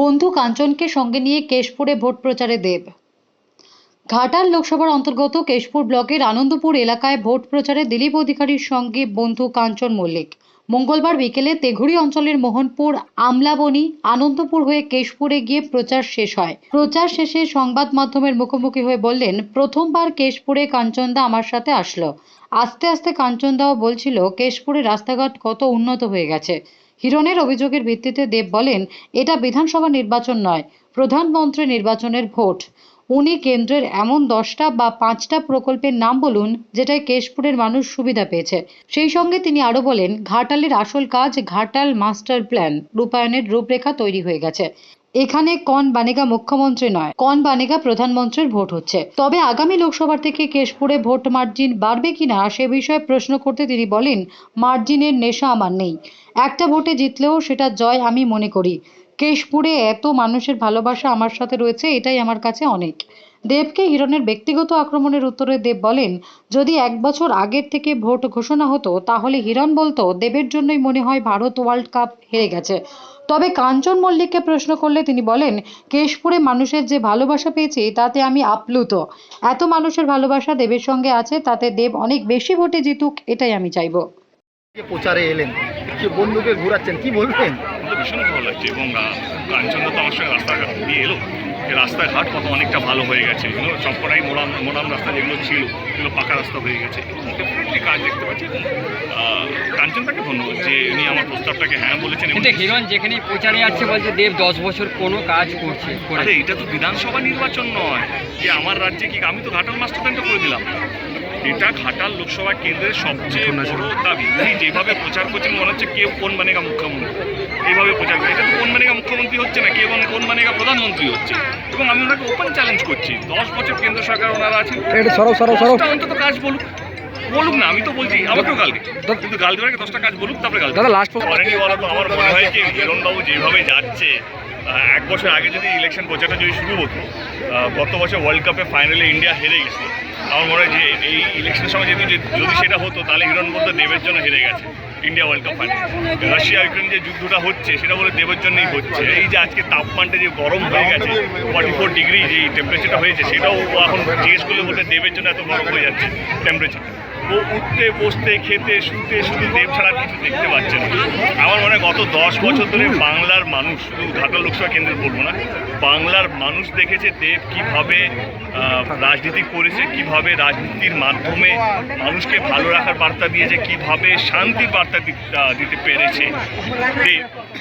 বন্ধু কাঞ্চনকে সঙ্গে নিয়ে কেশপুরে ভোট প্রচারে দেব। ঘাটাল লোকসভার অন্তর্গত কেশপুর ব্লকের আনন্দপুর এলাকায় ভোট প্রচারে দিলীপ অধিকারীর সঙ্গে বন্ধু কাঞ্চন মল্লিক। মঙ্গলবার বিকেলে তেঘুরি অঞ্চলের মোহনপুর, আমলাবনি, আনন্দপুর হয়ে কেশপুরে গিয়ে প্রচার শেষ হয়। প্রচার শেষে সংবাদ মাধ্যমের মুখোমুখি হয়ে বললেন, প্রথমবার কেশপুরে কাঞ্চনদা আমার সাথে আসলো। আস্তে আস্তে কাঞ্চনদাও বলছিল কেশপুরে রাস্তাঘাট কত উন্নত হয়ে গেছে। হিরণের অভিযোগের ভিত্তিতে দেব বলেন, এটা বিধানসভা নির্বাচন নয়, প্রধানমন্ত্রী নির্বাচনের ভোট। উনি কেন্দ্রের এমন দশটা বা পাঁচটা প্রকল্পের নাম বলুন, যেটায় কেশপুরের মানুষ সুবিধা পেয়েছে। সেই সঙ্গে তিনি আরও বলেন, ঘাটালের আসল কাজ ঘাটাল মাস্টার প্ল্যান, রূপায়ণের রূপরেখা তৈরি হয়ে গেছে। এখানে কন বানেগা মুখ্যমন্ত্রী নয়, কন বানেগা প্রধানমন্ত্রীর ভোট হচ্ছে। তবে আগামী লোকসভা থেকে কেশপুরে ভোট মার্জিন বাড়বে কিনা সে বিষয়ে প্রশ্ন করতে তিনি বলেন, মার্জিনের নেশা আমার নেই। একটা ভোটে জিতলেও সেটা জয় আমি মনে করি। কেশপুরে এত মানুষের ভালোবাসা আমার সাথে রয়েছে, এটাই আমার কাছে অনেক। দেবকে হিরণের ব্যক্তিগত আক্রমণের উত্তরে দেব বলেন, যদি এক বছর আগের থেকে ভোট ঘোষণা হতো, তাহলে হিরণ বলতো, দেবের জন্যই মনে হয় ভারত ওয়ার্ল্ড কাপ হেরে গেছে। তবে কাঞ্চন মল্লিককে প্রশ্ন করলে তিনি বলেন কেশপুরে মানুষের যে ভালোবাসা পেয়েছি তাতে আমি আপ্লুত। এত মানুষের ভালোবাসা দেবের সঙ্গে আছে তাতে দেব অনেক বেশি ভোটে জিতুক এটাই আমি চাইব। প্রচারে এলেন? কি বন্ধুকে ঘুরাচ্ছেন? কি বলবেন? ভীষণ ভালো লাগছে এবং কাঞ্চনদা তো আমার সঙ্গে রাস্তাঘাট দিয়ে এলো। রাস্তাঘাট কত অনেকটা ভালো হয়ে গেছে এগুলো সবকটাই মোরাম মোরাম রাস্তা যেগুলো ছিল এগুলো পাকা রাস্তা হয়ে গেছে। এবং ডেফিনেটলি কাজ দেখতে পাচ্ছি। এবং আহ, কাঞ্চনদাকে ধন্যবাদ যে উনি আমার প্রস্তাবটাকে হ্যাঁ বলেছেন এবং কিন্তু হিরণ যেখানে প্রচারে যাচ্ছে বলছে দেব দশ বছর কোনো কাজ করছে করে আরে এটা তো বিধানসভা নির্বাচন নয়। যে আমার রাজ্যে কি আমি তো ঘাটাল মাস্টার প্ল্যানটা করে দিলাম। এটা ঘাটাল লোকসভা কেন্দ্রের সবচেয়ে বড় দাবি। উনি যেভাবে প্রচার করছেন মনে হচ্ছে কেউ কোন মানেগা মুখ্যমন্ত্রী। এইভাবে প্রচার করে এটা তো কোন মানেগা মুখ্যমন্ত্রী হচ্ছে না কেউ কোন মানেগা প্রধানমন্ত্রী হচ্ছে? এবং আমি ওনাকে ওপেন চ্যালেঞ্জ করছি। দশ বছর কেন্দ্র সরকার ওনারা আছেন। সরব সরব সরব অন্তত কাজ বলুক। বলুক না আমি তো বলছি আমাকেও গালকে কিন্তু গাল দেওয়ার আগে দশটা কাজ বলুক তারপরে গাল দাদা লাস্ট করেনি বলা তো আমার মনে হয় কি হিরণবাবু যেভাবে যাচ্ছে এক বছর আগে যদি ইলেকশন প্রচারটা যদি শুরু হতো গত বছর ওয়ার্ল্ড কাপে ফাইনালে ইন্ডিয়া হেরে গেছে আমার মনে হয় যে এই ইলেকশনের সময় যদি যদি সেটা হতো তাহলে হিরণ বলতো দেবের জন্য হেরে গেছে। India World Cup final Russia Ukraine যে যুদ্ধটা হচ্ছে, সেটা বলে দেবের জন্যই হচ্ছে। এই যে আজকে তাপমানটা যে গরম হয়ে গেছে ফর্টি ফোর ডিগ্রি যে টেম্পারেচারটা হয়েছে, সেটাও এখন জিজ্ঞেস করলে বলতে দেবের জন্য এত গরম হয়ে যাচ্ছে টেম্পারেচার ও উঠতে, বসতে, খেতে, শুতে, শুধু দেব ছাড়া কিছু দেখতে পাচ্ছে না। আমার মনে হয় গত দশ বছর ধরে বাংলার মানুষ, শুধু ঘাটাল লোকসভা কেন্দ্রে বলব না, বাংলার মানুষ দেখেছে দেব কীভাবে রাজনীতি করেছে, কীভাবে রাজনীতির মাধ্যমে মানুষকে ভালো রাখার বার্তা দিয়েছে, কীভাবে শান্তির বার্তা দি- দিতে পেরেছে।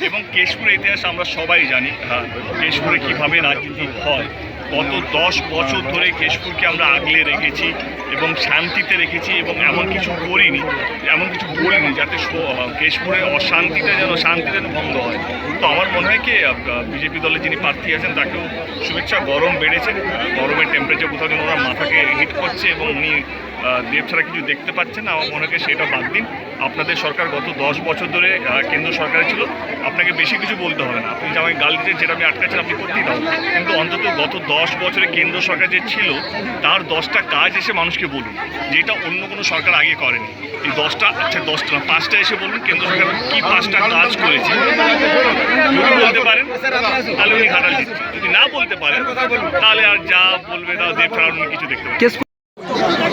এবং কেশপুরের ইতিহাস আমরা সবাই জানি হ্যাঁ, কেশপুরে কীভাবে রাজনীতি হয়। গত দশ বছর ধরে কেশপুরকে আমরা আগলে রেখেছি এবং শান্তিতে রেখেছি এবং এমন কিছু করিনি এমন কিছু বলিনি যাতে কেশপুরের অশান্তিটা যেন শান্তি যেন ভঙ্গ হয়। তো আমার মনে হয় কি বিজেপি দলে যিনি প্রার্থী আছেন তাকেও শুভেচ্ছা গরম বেড়েছে। গরমের টেম্পারেচার কোথাও যেন ওনার মাথাকে হিট করছে এবং উনি দেব ছাড়া কিছু দেখতে পাচ্ছেন আমার মনে হয় সেটা বাদ দিন। আপনাদের সরকার গত দশ বছর ধরে কেন্দ্র সরকারে ছিল, আপনাকে বেশি কিছু বলতে হবে না। আপনি যে আমাকে গাল দিতে যেটা আমি আটকাচ্ছেন আপনি করতেই দাও কিন্তু অন্তত গত দশ বছরে কেন্দ্র সরকার যে ছিল, তার দশটা কাজ এসে মানুষকে বলুন, যেটা অন্য কোনো সরকার আগে করেনি। এই দশটা আচ্ছা দশটা পাঁচটা এসে বলুন, কেন্দ্র সরকার কি পাঁচটা কাজ করেছে। যদি বলতে পারেন, তাহলে উনি ঘাটাল যদি না বলতে পারেন, তাহলে আর যা বলবে তা দেব ছাড়া উনি কিছু দেখতে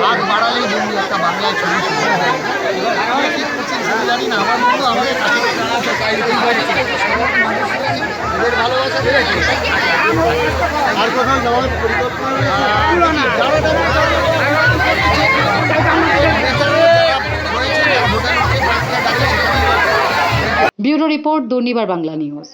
হাত বাড়ালেই বন্ধু একটা বাংলায় ছবি শুরু হয় এবার আমি ঠিক করছি সেটা জানি না আমার বন্ধু আমাদের কাছে কাছে আছে, তাই এরকম করেছে। এদের ভালোবাসা আর কোথাও যাওয়ার পরিকল্পনা bureau report Durnibar Bangla news.